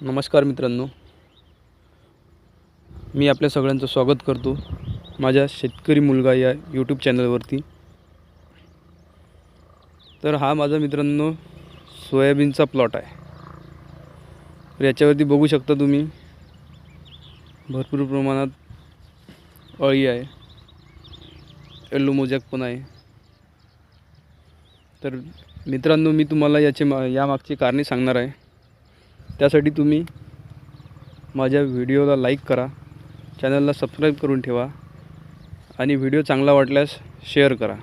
नमस्कार मित्रांनो. मी आपल्या सगळ्यांचं स्वागत करतो माझ्या शेतकरी मुलगा या यूट्यूब चॅनलवरती. तर हा माझा मित्रांनो सोयाबीनचा प्लॉट आहे. तर याच्यावरती बघू शकता तुम्ही भरपूर प्रमाणात अळी आहे. येल्लो मोजॅक पण आहे. तर मित्रांनो मी तुम्हाला याचे मा यामागची कारणे सांगणार आहे. त्यासाठी तुम्ही माझ्या व्हिडिओला लाईक करा चॅनलला सबस्क्राईब करून ठेवा आणि व्हिडिओ चांगला वाटल्यास शेअर करा.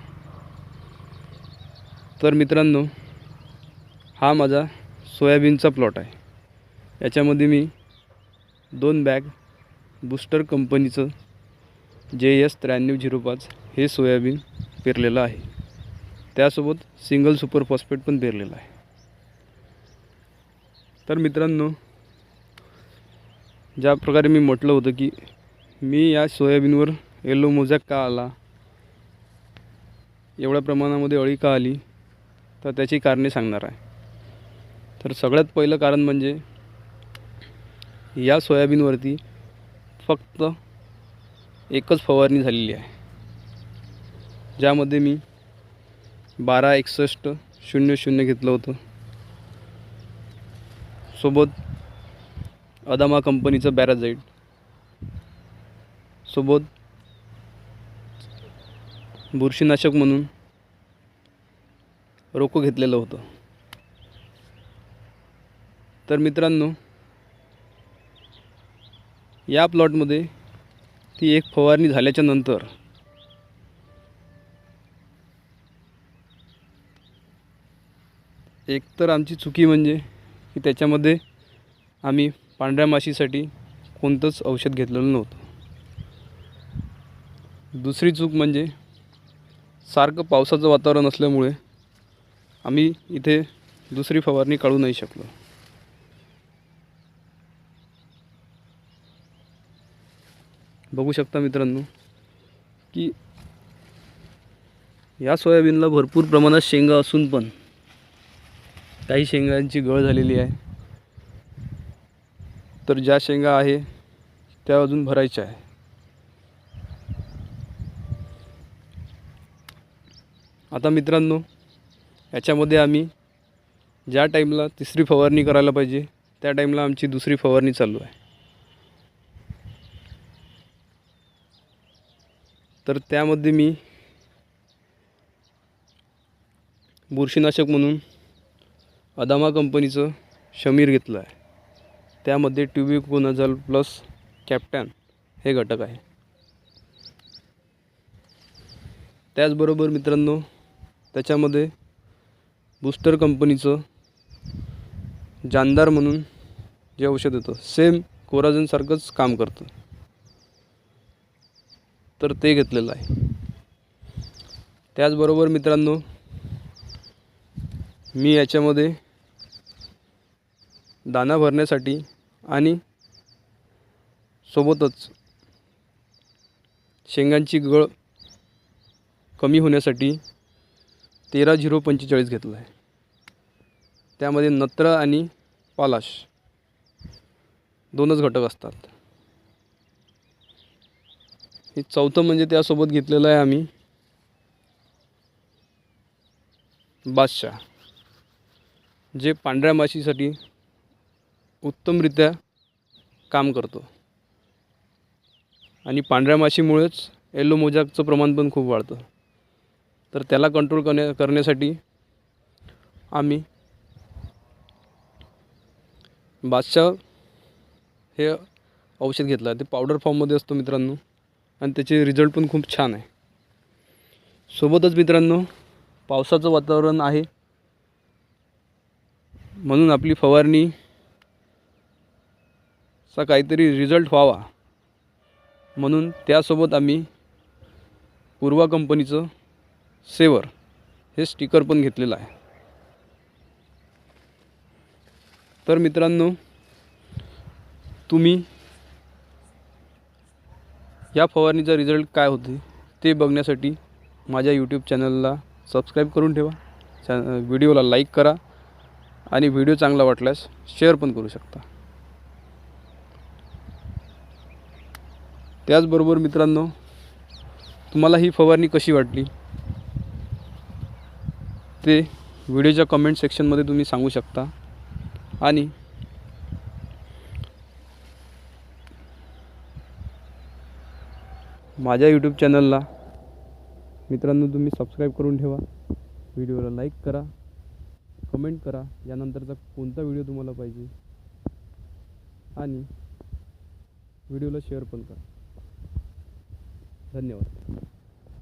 तर मित्रांनो हा माझा सोयाबीनचा प्लॉट आहे. याच्यामध्ये मी दोन बॅग बूस्टर कंपनीचं जे एस त्र्याण्णव झिरो पाच हे सोयाबीन पेरलेलं आहे. त्यासोबत सिंगल सुपर फॉस्फेट पण पेरलेलं आहे. तर मित्रांनो ज्या प्रकारे मी म्हटलं होतं की मी या सोयाबीनवर येलो मोजॅक का आला एवढ्या प्रमाणामध्ये अळी का आली तर त्याची कारणे सांगणार आहे. तर सगळ्यात पहिलं कारण म्हणजे या सोयाबीनवरती फक्त एकच फवारणी झालेली आहे ज्यामध्ये मी बारा एकसष्ट शून्य शून्य घेतलं होतं. सोबत अदामा कंपनीचं बॅराजाईट सोबत बुरशीनाशक म्हणून रोको घेतलेलं होतं. तर मित्रांनो या प्लॉटमध्ये ती एक फवारणी झाल्याच्यानंतर एक तर आमची चुकी म्हणजे की त्याच्यामध्ये आम्ही पांढऱ्या माशीसाठी कोणतंच औषध घेतलेलं नव्हतं. दुसरी चूक म्हणजे सारखं पावसाचं वातावरण असल्यामुळे आम्ही इथे दुसरी फवारणी काढू नाही शकलो. बघू शकता मित्रांनो की या सोयाबीनला भरपूर प्रमाणात शेंगा असून पण काही शेंगांची गळ झालेली आहे. तर ज्या शेंगा आहे त्या अजून भरायच्या आहे. आता मित्रांनो याच्यामध्ये आम्ही ज्या टाईमला तिसरी फवारणी करायला पाहिजे त्या टाईमला आमची दुसरी फवारणी चालू आहे. तर त्यामध्ये मी बुरशीनाशक म्हणून अदामा कंपनीचं शमीर घेतलं आहे त्यामध्ये ट्युबिकोनाझल प्लस कॅप्टॅन हे घटक आहे. त्याचबरोबर मित्रांनो त्याच्यामध्ये बूस्टर कंपनीचं जानदार म्हणून जे औषध येतं सेम कोराजनसारखंच काम करतं. तर ते घेतलेलं आहे. त्याचबरोबर मित्रांनो मी याच्यामध्ये दाना भरण्यासाठी आणि सोबतच शेंगांची गळ कमी होण्यासाठी तेरा झिरो पंचेचाळीस घेतला आहे. त्यामध्ये नत्र आणि पालाश दोनच घटक असतात. हे चौथं म्हणजे त्यासोबत घेतलेलं आहे आम्ही बादशाह जे पांढऱ्या माशीसाठी उत्तमरित्या काम करतो. आणि पांढऱ्या माशीमुळेच येलो मोजाकचं प्रमाण पण खूप वाढतं. तर त्याला कंट्रोल करण्या करण्यासाठी आम्ही बादशाह हे औषध घेतलं. आहे ते पावडर फॉर्ममध्ये असतो मित्रांनो. आणि त्याचे रिझल्ट पण खूप छान आहे. सोबतच मित्रांनो पावसाचं वातावरण आहे. म्हणून आपली फवारणी चा काहीतरी रिझल्ट व्हावा. म्हणून त्यासोबत आम्ही पूर्वा कंपनीचं सेवर हे स्टिकर पण घेतलेलं आहे. तर मित्रांनो तुम्ही या फवारणीचा रिझल्ट काय होते ते बघण्यासाठी माझ्या यूट्यूब चॅनलला सबस्क्राईब करून ठेवा. चॅ व्हिडिओला लाईक करा आणि व्हिडिओ चांगला वाटल्यास शेअर पण करू शकता. त्याचबरोबर मित्रांनो तुम्हाला ही फवारणी कशी वाटली? ते व्हिडिओच्या कमेंट सेक्शनमध्ये तुम्ही सांगू शकता. आणि माझ्या यूट्यूब चॅनलला मित्रांनो तुम्ही सबस्क्राईब करून ठेवा. व्हिडिओला लाईक करा. कमेंट करा. यानंतरचा कोणता व्हिडिओ तुम्हाला पाहिजे? आणि व्हिडिओला शेअर पण करा. धन्यवाद.